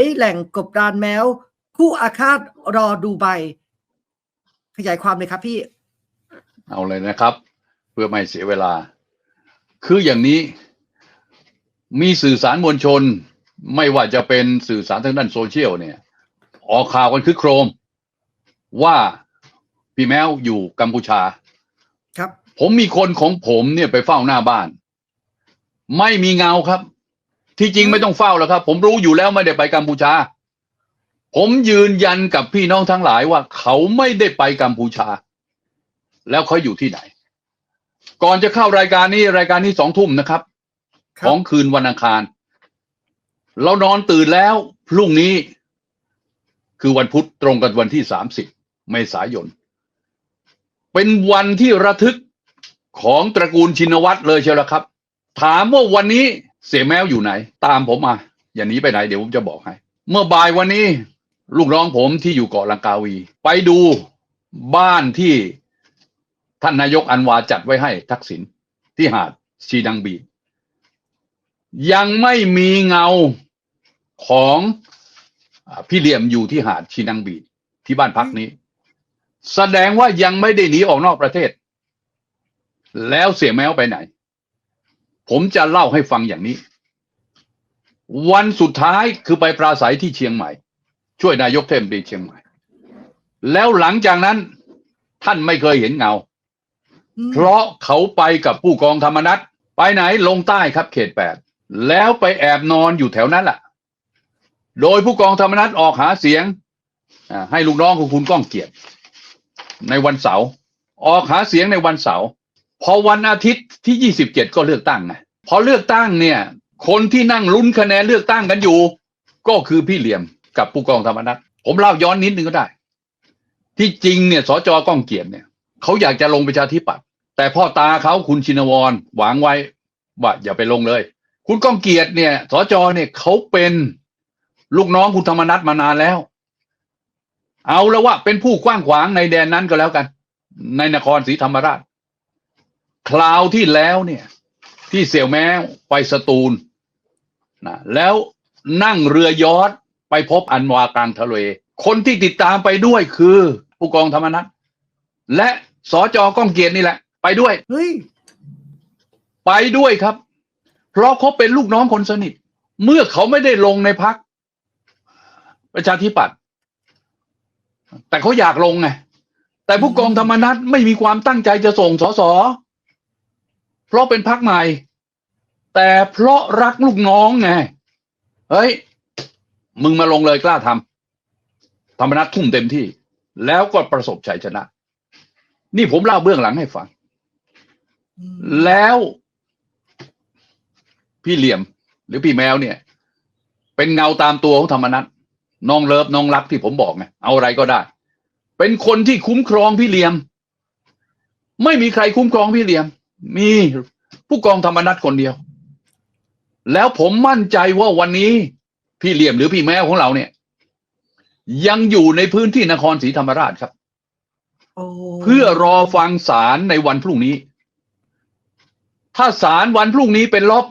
ยแหล่งกบดานแมว คู่อาฆาตรอดูใบ ขยายความเลยครับพี่ เอาเลยนะครับ เพื่อไม่เสียเวลา คืออย่างนี้ มีสื่อสารมวลชน ไม่ว่าจะเป็นสื่อสารทางด้านโซเชียลเนี่ย ออกข่าวกันคือโครม ว่าพี่แมวอยู่กัมพูชา ครับ ผมมีคนของผมเนี่ยไปเฝ้าหน้าบ้าน ไม่มีเงาครับ ที่จริงไม่ต้องเฝ้าแล้วครับ ผมรู้อยู่แล้วไม่ได้ไปกัมพูชา ผมยืนยันกับพี่น้องทั้งหลายว่า เขาไม่ได้ไปกัมพูชา แล้วเขาอยู่ที่ไหน ก่อนจะเข้ารายการนี้รายการนี้สองทุ่มนะครับคขรับองคืนวันอังคาร เรานอนตื่นแล้วพรุ่งนี้ คือวันพุธตรงกับวันที่สามสิบเมษายน เป็นวันที่ระทึกของตระกูลชินวัตรเลยเชียวละครับ ถามว่าวันนี้ เสียแมวอยู่ไหน ตามผมมา อย่าหนีไปไหนเดี๋ยวผมจะบอกให้ เมื่อบ่ายวันนี้ ลูกน้องผมที่อยู่เกาะลังกาวี ไปดูบ้านที่ท่านนายกอันวาจัดไว้ให้ทักษิณที่หาดชีดังบี ยังไม่มีเงาของพี่เหลี่ยมอยู่ที่หาดชีนังบีที่บ้านพักนี้ แสดงว่ายังไม่ได้หนีออกนอกประเทศ แล้วเสียแมวไปไหน ผมจะเล่าให้ฟังอย่างนี้ วันสุดท้ายคือไปปราศัยที่เชียงใหม่ ช่วยนายกเทมดีเชียงใหม่ แล้วหลังจากนั้นท่านไม่เคยเห็นเงาอืมเพราะเขาไปกับผู้กองธรรมนัฐไปไหนลงใต้ครับเขตแปดแล้วไปแอบนอนอยู่แถวนั้นแหละโดยผู้กองธรรมนัฐออกหาเสียงอ่าให้ลูกน้องของคุณก้องเกียรติในวันเสาร์ออกหาเสียงในวันเสาร์ พอวันอาทิตย์ที่ยี่สิบเจ็ดก็เลือกตั้งไงพอเลือกตั้งเนี่ย คนที่นั่งลุ้นคะแนนเลือกตั้งกันอยู่ ก็คือพี่เหลี่ยมกับผู้กองธรรมนัฐผมเล่าย้อนนิดนึงก็ได้ ที่จริงเนี่ยสจก้องเกียรติเนี่ยเขาอยากจะลงประชาธิปัตย์แต่พ่อตาเขาคุณชินวรหวังไว้ว่าอย่าไปลงเลย คุณก้องเกียรติเนี่ยสจเนี่ยเขาเป็นลูกน้องคุณธรรมนัฐมานานแล้ว เอาแล้วว่าเป็นผู้กว้างขวางในแดนนั้นก็แล้วกัน ในนครศรีธรรมราช คราวที่แล้วเนี่ย ที่เสี่ยวแม้วไปสตูลนะแล้วนั่งเรือยอทไปพบอันวากลางทะเล คนที่ติดตามไปด้วยคือผู้กองธรรมนัฐและสจก้องเกียรตินี่แหละ ไปด้วย เฮ้ย ไปด้วยครับ เพราะเขาเป็นลูกน้องคนสนิท เมื่อเขาไม่ได้ลงในพักประชาธิปัตย์แต่เขาอยากลงไงแต่ผู้กองธรรมนัฐไม่มีความตั้งใจจะส่งสส เพราะเป็นพักใหม่ แต่เพราะรักลูกน้องไงเฮ้ย มึงมาลงเลยกล้าทำธรรมนัฐทุ่มเต็มที่ แล้วก็ประสบชัยชนะ นี่ผมเล่าเบื้องหลังให้ฟัง แล้วพี่เหลี่ยม หรือพี่แมวเนี่ย เป็นเงาตามตัวของธรรมนัฐน้องเลิฟน้องรักที่ผมบอกไงเอาอะไรก็ได้ เป็นคนที่คุ้มครองพี่เหลี่ยม ไม่มีใครคุ้มครองพี่เหลี่ยม มีผู้กองธรรมนัฐคนเดียว แล้วผมมั่นใจว่าวันนี้พี่เหลี่ยมหรือพี่แมวของเราเนี่ย ยังอยู่ในพื้นที่นครศรีธรรมราชครับโอ้เพื่อรอฟังศาลในวันพรุ่งนี้ ถ้าศาลวันพรุ่งนี้เป็นลบ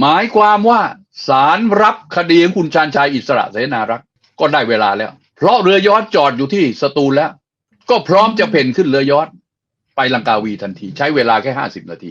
หมายความว่าศาลรับคดีของคุณชาญชัยอิสระเสนารักษ์ก็ได้เวลาแล้ว เพราะเรือยอชต์จอดอยู่ที่สตูลแล้ว ก็พร้อมจะเพ่นขึ้นเรือยอชต์ ไปลังกาวีทันที ใช้เวลาแค่ห้าสิบนาที